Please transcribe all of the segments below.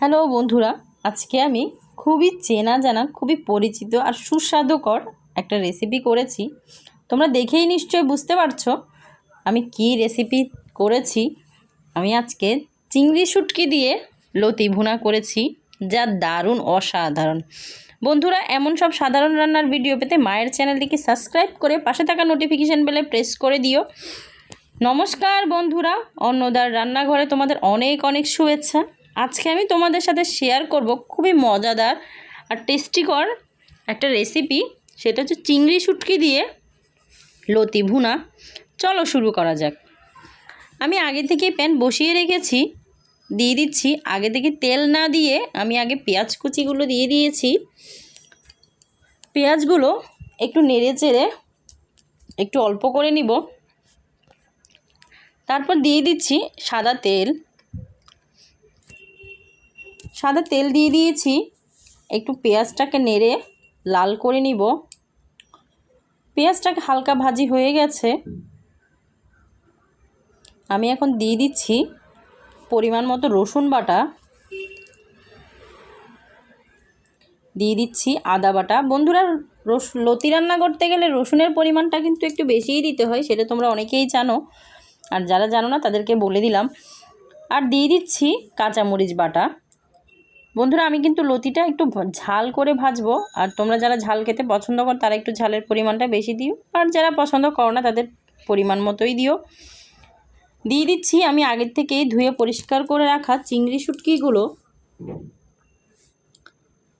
Hello বন্ধুরা, আজকে আমি খুবই চেনা জানা, খুবই পরিচিত আর সুস্বাদুকর একটা রেসিপি করেছি। তোমরা দেখেই নিশ্চয়ই বুঝতে পারছ আমি কি রেসিপি করেছি। আমি আজকে চিংড়ি শুটকি দিয়ে লতি ভুনা করেছি, যা দারুণ অসাধারণ। বন্ধুরা, এমন সব সাধারণ রান্নার ভিডিও পেতে মায়ের চ্যানেলটিকে সাবস্ক্রাইব করে পাশে থাকা নোটিফিকেশান বেলে প্রেস করে দিও। নমস্কার বন্ধুরা, অন্নদার রান্নাঘরে তোমাদের অনেক অনেক শুভেচ্ছা। আজকে আমি তোমাদের সাথে শেয়ার করব, খুবই মজাদার আর টেস্টিকর একটা রেসিপি সেটা হচ্ছে চিংড়ি শুটকি দিয়ে লতি ভুনা। চলো শুরু করা যাক। আমি আগে থেকে প্যান বসিয়ে রেখেছি, দিয়ে দিচ্ছি। আগে থেকে তেল না দিয়ে আমি আগে পেঁয়াজ কুচিগুলো দিয়ে দিয়েছি। পেঁয়াজগুলো একটু নেড়ে চেড়ে একটু অল্প করে নিব। তারপর দিয়ে দিচ্ছি সাদা তেল। সাদা তেল দিয়ে দিয়েছি। একটু পেঁয়াজটাকে নেড়ে লাল করে নিব। পেঁয়াজটাকে হালকা ভাজি হয়ে গেছে। আমি এখন দিয়ে দিচ্ছি পরিমাণ মতো রসুন বাটা। দিয়ে দিচ্ছি আদা বাটা। বন্ধুরা, রস, লতি রান্না করতে গেলে রসুনের পরিমাণটা কিন্তু একটু বেশিই দিতে হয়, সেটা তোমরা অনেকেই জানো। আর যারা জানো না, তাদেরকে বলে দিলাম। আর দিয়ে দিচ্ছি কাঁচামরিচ বাটা। বন্ধুরা, আমি কিন্তু লতিটা একটু ঝাল করে ভাজবো। আর তোমরা যারা ঝাল খেতে পছন্দ করো, তারা একটু ঝালের পরিমাণটা বেশি দিও। আর যারা পছন্দ করো না, তাদের পরিমাণ মতোই দিও। দিয়ে দিচ্ছি আমি আগের থেকেই ধুয়ে পরিষ্কার করে রাখা চিংড়ি শুটকিগুলো।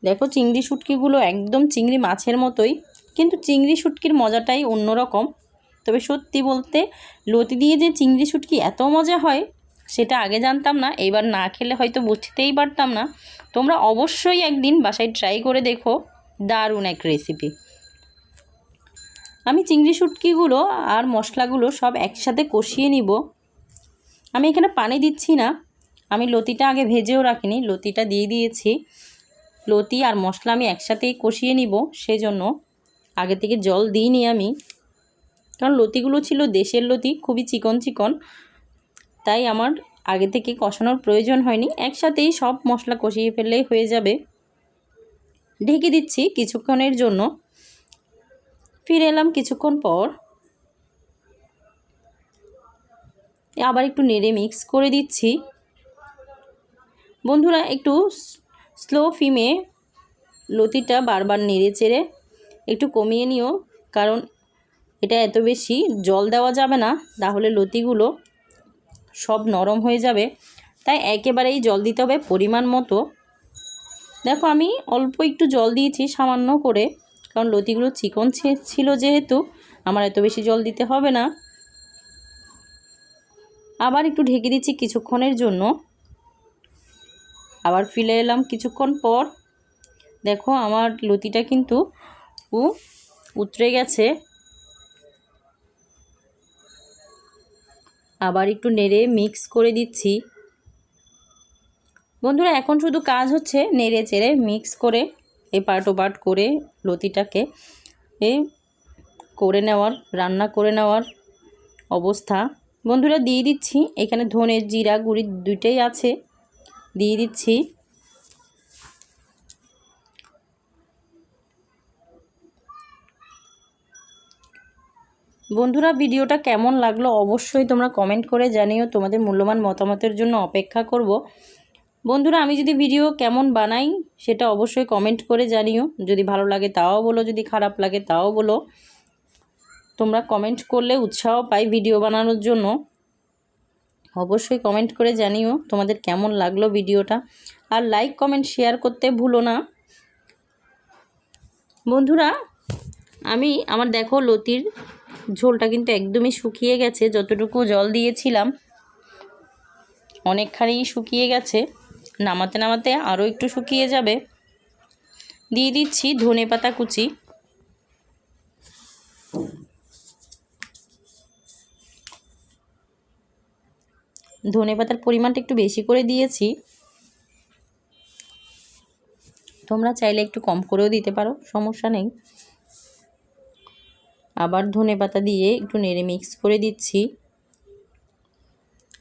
দেখো, চিংড়ি শুটকিগুলো একদম চিংড়ি মাছের মতোই। কিন্তু চিংড়ি শুটকির মজাটাই অন্যরকম। তবে সত্যি বলতে, লতি দিয়ে যে চিংড়ি শুটকি এত মজা হয় সেটা আগে জানতাম না, এবার না খেলে হয়তো বুঝতেই পারতাম না। তোমরা অবশ্যই একদিন বাসায় ট্রাই করে দেখো, দারুণ এক রেসিপি আমি চিংড়ি শুটকিগুলো আর মশলাগুলো সব একসাথে কষিয়ে নিব। আমি এখানে পানি দিচ্ছি না, আমি লতিটা আগে ভেজেও রাখিনি, লতিটা দিয়ে দিয়েছি। লতি আর মশলা আমি একসাথেই কষিয়ে নিব, সেজন্য আগে থেকে জল দিইনি আমি। কারণ লতিগুলো ছিল দেশের লতি, খুবই চিকন চিকন। তাই আমার আগে থেকে কষানোর প্রয়োজন হয়নি। একসাথেই সব মশলা কষিয়ে ফেললেই হয়ে যাবে। ঢেকে দিচ্ছি কিছুক্ষণের জন্য। ফিরে এলাম কিছুক্ষণ পর। আবার একটু নেড়ে মিক্স করে দিচ্ছি। বন্ধুরা, একটু স্লো ফিমে লতিটা বারবার নেড়ে চেড়ে একটু কমিয়ে নিও, কারণ এটা এত বেশি জল দেওয়া যাবে না। তাহলে লতিগুলো সব নরম হয়ে যাবে। তাই একেবারেই জল দিতে হবে পরিমাণ মতো। দেখো আমি অল্প একটু জল দিয়েছি সামান্য করে, কারণ লতিগুলো চিকন ছিল যেহেতু, আমার এত বেশি জল দিতে হবে না। আবার একটু ঢেকে দিচ্ছি কিছুক্ষণের জন্য। আবার ফিরে এলাম কিছুক্ষণ পর। দেখো আমার লতিটা কিন্তু উতরে গেছে। আবার একটু নেড়ে মিক্স করে দিচ্ছি। বন্ধুরা, এখন শুধু কাজ হচ্ছে নেড়ে চেড়ে মিক্স করে এ এপাট ওপাট করে লতিটাকে এ করে নেওয়ার, রান্না করে নেওয়ার অবস্থা। বন্ধুরা, দিয়ে দিচ্ছি। এখানে ধনে জিরা গুড়ি দুইটাই আছে। দিয়ে দিচ্ছি। বন্ধুরা, ভিডিওটা কেমন লাগল অবশ্যই তোমরা কমেন্ট করে জানিও। তোমাদের মূল্যবান মতামতের জন্য অপেক্ষা করব। বন্ধুরা, আমি যদি ভিডিও কেমন বানাই সেটা অবশ্যই কমেন্ট করে জানিও। যদি ভালো লাগে তাও বলো, যদি খারাপ লাগে তাও বলো। তোমরা কমেন্ট করলে উৎসাহ পাই ভিডিও বানানোর জন্য। অবশ্যই কমেন্ট করে জানিও তোমাদের কেমন লাগল ভিডিওটা। আর লাইক কমেন্ট শেয়ার করতে ভুলো না। বন্ধুরা, আমি আমার দেখো লতির ঝোলটা কিন্তু একদমই শুকিয়ে গেছে, যতটুকু জল দিয়েছিলাম অনেকখানি শুকিয়ে গেছে। নামাতে নামাতে আরও একটু শুকিয়ে যাবে। দিয়ে দিচ্ছি ধনে পাতা কুচি। ধনে পাতার পরিমাণটা একটু বেশি করে দিয়েছি। তোমরা চাইলে একটু কম করেও দিতে পারো, সমস্যা নেই। আবার ধনে পাতা দিয়ে একটু নেড়ে মিক্স করে দিচ্ছি।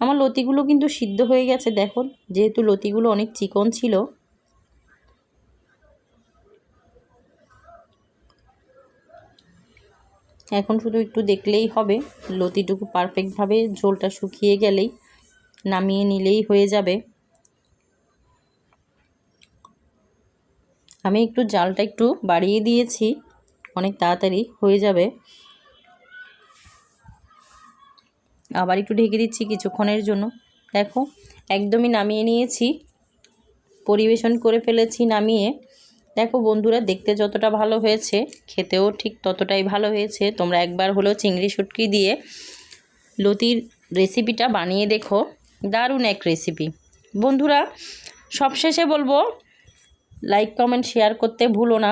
আমার লতিগুলো কিন্তু সিদ্ধ হয়ে গেছে দেখো যেহেতু লতিগুলো অনেক চিকন ছিল। এখন শুধু একটু দেখলেই হবে, লতিটুকু পারফেক্টভাবে ঝোলটা শুকিয়ে গেলেই নামিয়ে নিলেই হয়ে যাবে। আমি একটু জালটা একটু বাড়িয়ে দিয়েছি। অনেক তাড়াতাড়ি হয়ে যাবে। আবার একটু ঢেকে দিচ্ছি কিছুক্ষণের জন্য। দেখো, একদমই নামিয়ে নিয়েছি। পরিবেশন করে ফেলেছি নামিয়ে। দেখো বন্ধুরা, দেখতে যতটা ভালো হয়েছে, খেতেও ঠিক ততটাই ভালো হয়েছে। তোমরা একবার হলেও চিংড়ি শুটকি দিয়ে লতির রেসিপিটা বানিয়ে দেখো। দারুণ এক রেসিপি। বন্ধুরা, সবশেষে বলব, লাইক, কমেন্ট, শেয়ার করতে ভুলো না।